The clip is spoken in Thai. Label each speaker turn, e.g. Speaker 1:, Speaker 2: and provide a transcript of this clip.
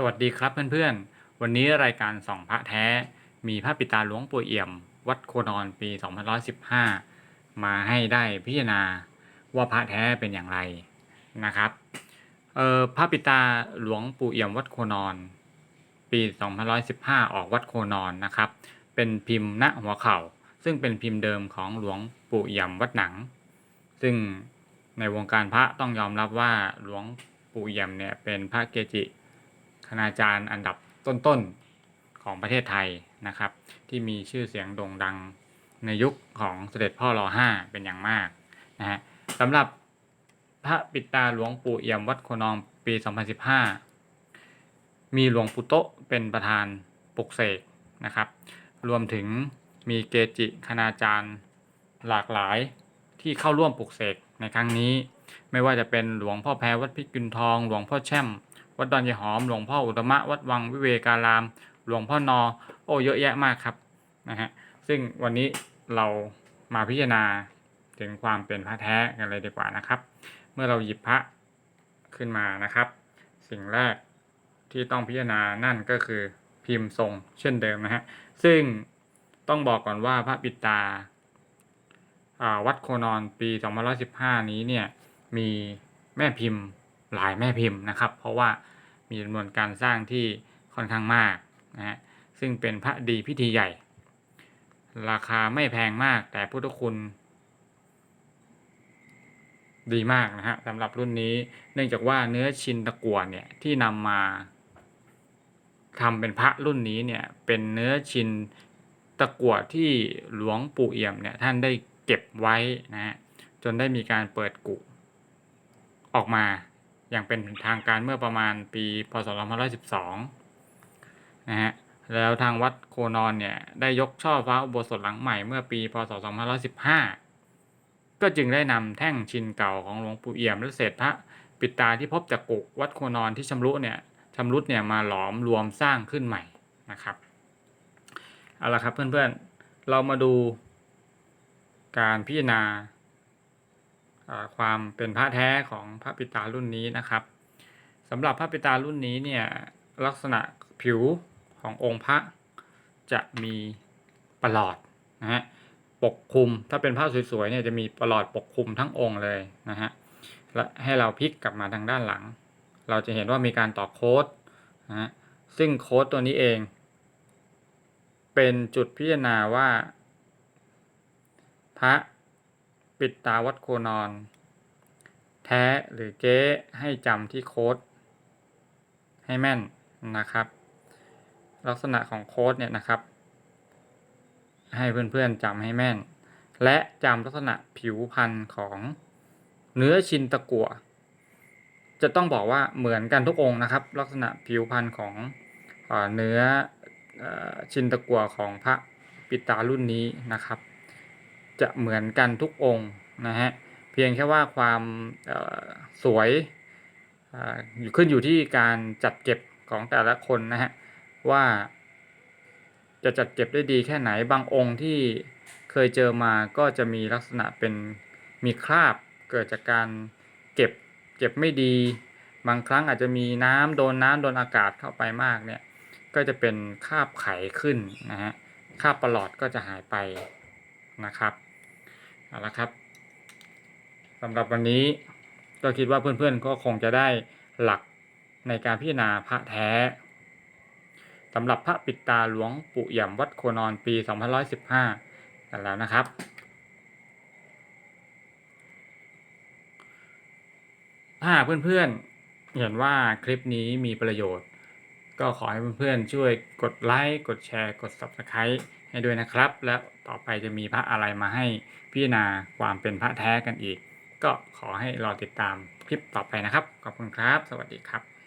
Speaker 1: สวัสดีครับเพื่อนๆ วันนี้รายการส่องพระแท้ มีพระปิตาหลวงปู่เอี่ยม วัดโคนอนปี2515 มาให้ได้พิจารณาว่าพระแท้เป็นอย่างไรนะครับเอ่อพระปิตาหลวงปู่เอี่ยมวัดโคนอน ปี2515 ออกวัดโคนอนนะครับ เป็นพิมพ์ณหัวเข่า ซึ่งเป็นพิมพ์เดิมของหลวงปู่เอี่ยมวัดหนัง ซึ่งในวงการพระต้องยอมรับว่าหลวงปู่เอี่ยมเนี่ยเป็นพระเกจิ คณาจารย์อันดับต้นๆของประเทศไทยนะครับ ที่มีชื่อเสียงโด่งดังในยุคของเสด็จพ่อรอห้าเป็นอย่างมากนะฮะสำหรับพระปิตาหลวงปู่เอี่ยมวัดโคนองปี 2015 มีหลวงปู่โตะเป็นประธานปลุกเสกนะครับ รวมถึงมีเกจิคณาจารย์หลากหลายที่เข้าร่วมปลุกเสกในครั้งนี้ ไม่ว่าจะเป็นหลวงพ่อแพรวัดพิกุลทอง หลวงพ่อแช่ม วัดดอนยายหอม หลวงพ่ออุตมะ วัดวังวิเวการาม หลวงพ่อนอ โอ้เยอะแยะมากครับนะฮะ ซึ่งวันนี้เรามาพิจารณาถึงความเป็นพระแท้กันเลยดีกว่านะครับ เมื่อเราหยิบพระขึ้นมานะครับ สิ่งแรกที่ต้องพิจารณานั่นก็คือพิมพ์ทรงเช่นเดิมนะฮะ ซึ่งต้องบอกก่อนว่าพระปิตาาวัดโคนอนปี 2515 นี้เนี่ยมีแม่พิมพ์ หลายแม่พิมพ์นะครับ เพราะว่ามีจำนวนการสร้างที่ค่อนข้างมากนะฮะซึ่งเป็นพระดีพิธีใหญ่ ราคาไม่แพงมากแต่พุทธคุณ ดีมากนะฮะสำหรับรุ่นนี้เนื่องจากว่าเนื้อชินตะกัวเนี่ยที่นำมาทำเป็นพระรุ่นนี้เนี่ยเป็นเนื้อชินตะกั่วที่หลวงปู่เอี่ยมเนี่ยท่านได้เก็บไว้นะฮะจนได้มีการเปิดกุออกมา อย่างเป็นทางการเมื่อประมาณปีพศ2512นะฮะแล้วทางวัดโคนอนเนี่ยได้ยกช่อฟ้าอุโบสถหลังใหม่เมื่อปีพศ2515 ก็จึงได้นำแท่งชินเก่าของหลวงปู่เอี่ยมและเศษพระปิดตาที่พบจากกุวัดโคนอนที่ชำรุเนี่ยชำรุดเนี่ยมาหลอมรวมสร้างขึ้นใหม่นะครับเอาละครับเพื่อนๆ เรามาดูการพิจารณา ความเป็นพระแท้ของพระปิตารุ่นนี้นะครับสำหรับพระปิตารุ่นนี้เนี่ยลักษณะผิวขององค์พระจะมีประหลอดนะฮะปกคลุมถ้าเป็นผ้าสวยๆเนี่ยจะมีประหลอดปกคลุมทั้งองค์เลยนะฮะและให้เราพลิกกลับมาทางด้านหลัง เราจะเห็นว่ามีการต่อโค้ดนะฮะซึ่งโค้ดตัวนี้เอง เป็นจุดพิจารณาว่า พระ ปิดตาวัดโคนอน แท้หรือเก๊ให้จำที่โค้ด ให้แม่นนะครับ ลักษณะของโค้ดเนี่ยนะครับ ให้เพื่อนๆจำให้แม่น และจำลักษณะผิวพันธุ์ของเนื้อชินตะกั่วจะต้องบอกว่าเหมือนกันทุกองนะครับ ลักษณะผิวพันธุ์ของเนื้อชินตะกั่วของพระปิตารุ่นนี้นะครับ จะเหมือนกันทุกองค์นะฮะเพียงแค่ว่าความสวยอยู่ขึ้นอยู่ที่การจัดเก็บของแต่ละคนนะฮะว่าจะจัดเก็บได้ดีแค่ไหนบางองค์ที่เคยเจอมาก็จะมีลักษณะเป็นมีคราบเกิดจากการเก็บเก็บไม่ดี บางครั้งอาจจะมีน้ำโดนน้ำโดนอากาศเข้าไปมากเนี่ยก็จะเป็นคราบไขขึ้นนะฮะคราบประหลอดก็จะหายไปนะครับ เอาละครับสำหรับวันนี้ก็คิดว่าเพื่อนๆก็คงจะได้หลักในการพิจารณาพระแท้สำหรับพระปิดตาหลวงปู่เอี่ยมวัดโคนอนปี2515กันแล้วนะครับ ถ้าเพื่อนๆเห็นว่าคลิปนี้มีประโยชน์ ก็ขอให้เพื่อนๆช่วยกดไลค์ กดแชร์ กด Subscribe ให้ด้วยนะครับ และต่อไปจะมีพระอะไรมาให้พิจารณาความเป็นพระแท้กันอีก ก็ขอให้รอติดตามคลิปต่อไปนะครับ ขอบคุณครับ สวัสดีครับ